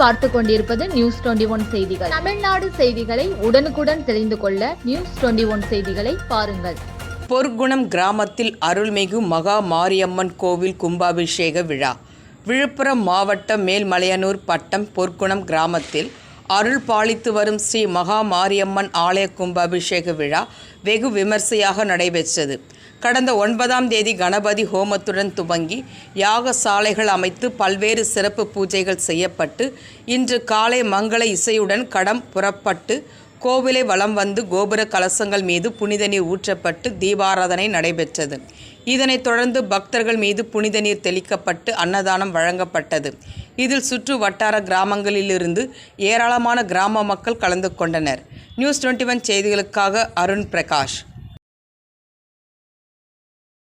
பார்த்து கொண்டிருப்பது news twenty one செய்திகள். தமிழ்நாடு செய்திகளை உடனுக்குடன் தெரிந்து கொள்ள நியூஸ் டுவெண்டி ஒன் செய்திகளை பாருங்கள். பொற்குணம் கிராமத்தில் அருள்மிகு மகா மாரியம்மன் கோவில் கும்பாபிஷேக விழா. விழுப்புரம் மாவட்டம் மேல்மலையனூர் பட்டம் பொற்குணம் கிராமத்தில் அருள் பாலித்து வரும் ஸ்ரீ மகா மாரியம்மன் ஆலய கும்பாபிஷேக விழா வெகு விமர்சையாக நடைபெற்றது. கடந்த ஒன்பதாம் தேதி கணபதி ஹோமத்துடன் துவங்கி யாகசாலைகள் அமைத்து பல்வேறு சிறப்பு பூஜைகள் செய்யப்பட்டு இன்று காலை மங்கள இசையுடன் கடம் புறப்பட்டு கோவிலை வலம் வந்து கோபுர கலசங்கள் மீது புனித நீர் ஊற்றப்பட்டு தீபாராதனை நடைபெற்றது. இதனைத் தொடர்ந்து பக்தர்கள் மீது புனித நீர் தெளிக்கப்பட்டு அன்னதானம் வழங்கப்பட்டது. இதில் சுற்று வட்டார கிராமங்களிலிருந்து ஏராளமான கிராம மக்கள் கலந்து கொண்டனர். நியூஸ் டுவெண்ட்டி ஒன் செய்திகளுக்காக அருண் பிரகாஷ்.